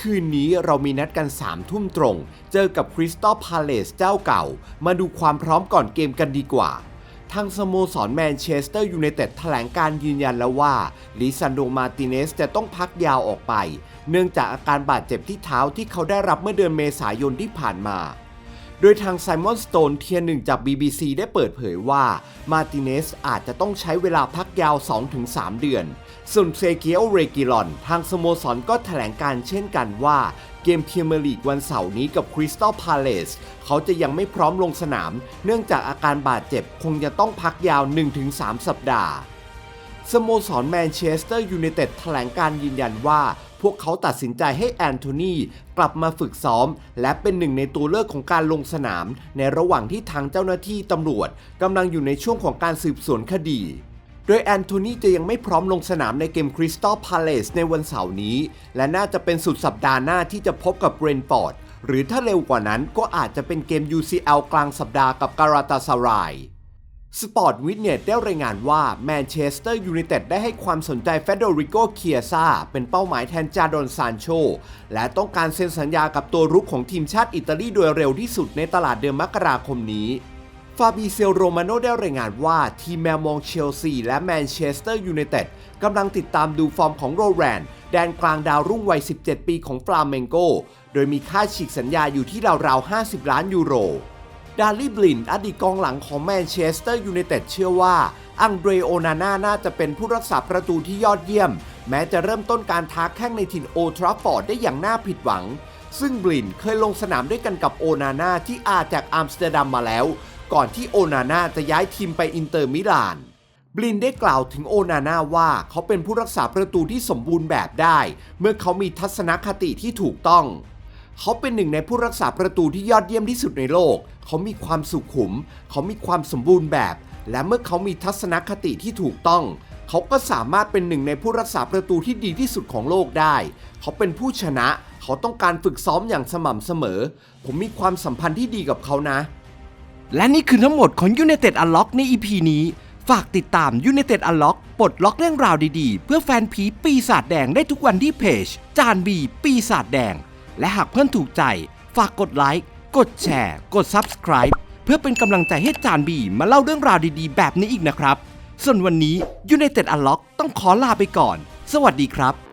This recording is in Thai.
คืนนี้เรามีนัดกัน3ทุ่มตรง เจอกับคริสตัลพาเลสเจ้าเก่า มาดูความพร้อมก่อนเกมกันดีกว่า ทางสโมสรแมนเชสเตอร์ยูไนเต็ดแถลงการยืนยันแล้วว่าลิซันโดมาติเนสจะต้องพักยาวออกไป เนื่องจากอาการบาดเจ็บที่เท้าที่เขาได้รับเมื่อเดือนเมษายนที่ผ่านมา โดยทางไซมอนสโตนเทียร์หนึ่งจาก BBC ได้เปิดเผยว่ามาติเนสอาจจะต้องใช้เวลาพักยาว 2-3 เดือน ส่วนเซเกียลเรกิลอน ทางสโมสรก็แถลงการเช่นกันว่าเกมพรีเมียร์ลีกวันเสาร์นี้กับคริสตัลพาเลสเขาจะยังไม่พร้อมลงสนาม เนื่องจากอาการบาดเจ็บคงจะต้องพักยาว 1-3 สัปดาห์ สโมสรแมนเชสเตอร์ยูไนเต็ดแถลงการยืนยันว่า พวกเขาตัดสินใจให้แอนโทนีกลับมาฝึกซ้อม และเป็นหนึ่งในตัวเลือกของการลงสนาม ในระหว่างที่ทางเจ้าหน้าที่ตำรวจกำลังอยู่ในช่วงของการสืบสวนคดีโดยแอนโทนีจะยังไม่พร้อมลงสนามในเกมคริสตัลพาเลสในวันเสาร์นี้ และน่าจะเป็นสุดสัปดาห์หน้าที่จะพบกับเบรนฟอร์ด หรือถ้าเร็วกว่านั้นก็อาจจะเป็นเกม UCL กลางสัปดาห์กับการาตาซาราย สปอร์ตวิทเนตได้รายงานว่าแมนเชสเตอร์ยูไนเต็ดได้ให้ความสนใจเฟเดริโกเคียซาเป็นเป้าหมายแทนจาดอนซานโช และต้องการเซ็นสัญญากับตัวรุกของทีมชาติอิตาลีโดยเร็วที่สุดในตลาดเดือนมกราคมนี้ฟาบิเซลโรมาโนได้รายงานว่าทีมแมวมองเชลซีและแมนเชสเตอร์ยูไนเต็ดกำลังติดตามดูฟอร์มของโรแรนแดนกลางดาวรุ่งวัย 17 ปีของฟลาเมงโก โดยมีค่าฉีกสัญญาอยู่ที่ราวๆ 50 ล้านยูโร ดาร์ลี่บลินอดีตกองหลังของแมนเชสเตอร์ยูไนเต็ดเชื่อว่า อังเดรโอนาน่าน่าจะเป็นผู้รักษาประตูที่ยอดเยี่ยม แม้จะเริ่มต้นการท้าแข้งในถิ่นโอทราฟอร์ดได้อย่างน่าผิดหวัง ซึ่งบลินเคยลงสนามด้วยกันกับโอนาน่าที่อาจากอัมสเตอร์ดัมมาแล้ว ก่อนที่โอนาน่าจะย้ายทีมไปอินเตอร์มิลานบลินได้กล่าวถึงโอนาน่าว่าเขาเป็นผู้รักษาประตูที่สมบูรณ์แบบได้ เมื่อเขามีทัศนคติที่ถูกต้อง เขาเป็นหนึ่งในผู้รักษาประตูที่ยอดเยี่ยมที่สุดในโลก เขามีความสุขุม เขามีความสมบูรณ์แบบ และเมื่อเขามีทัศนคติที่ถูกต้อง เขาก็สามารถเป็นหนึ่งในผู้รักษาประตูที่ดีที่สุดของโลกได้ เขาเป็นผู้ชนะ เขาต้องการฝึกซ้อมอย่างสม่ำเสมอ ผมมีความสัมพันธ์ที่ดีกับเขานะ และนี่คือทั้งหมดของ United Unlock ใน EP นี้ ฝากติดตาม United Unlock ปลดล็อกเรื่องราวดีๆ เพื่อแฟนผีปีศาจแดงได้ทุกวันที่เพจ จานบีปีศาจแดง และหากเพื่อนถูกใจ ฝากกดไลค์ กดแชร์ กด Subscribe เพื่อเป็นกำลังใจให้จานบีมาเล่าเรื่องราวดีๆ แบบนี้อีกนะครับ ส่วนวันนี้ United Unlock ต้องขอลาไปก่อน สวัสดีครับ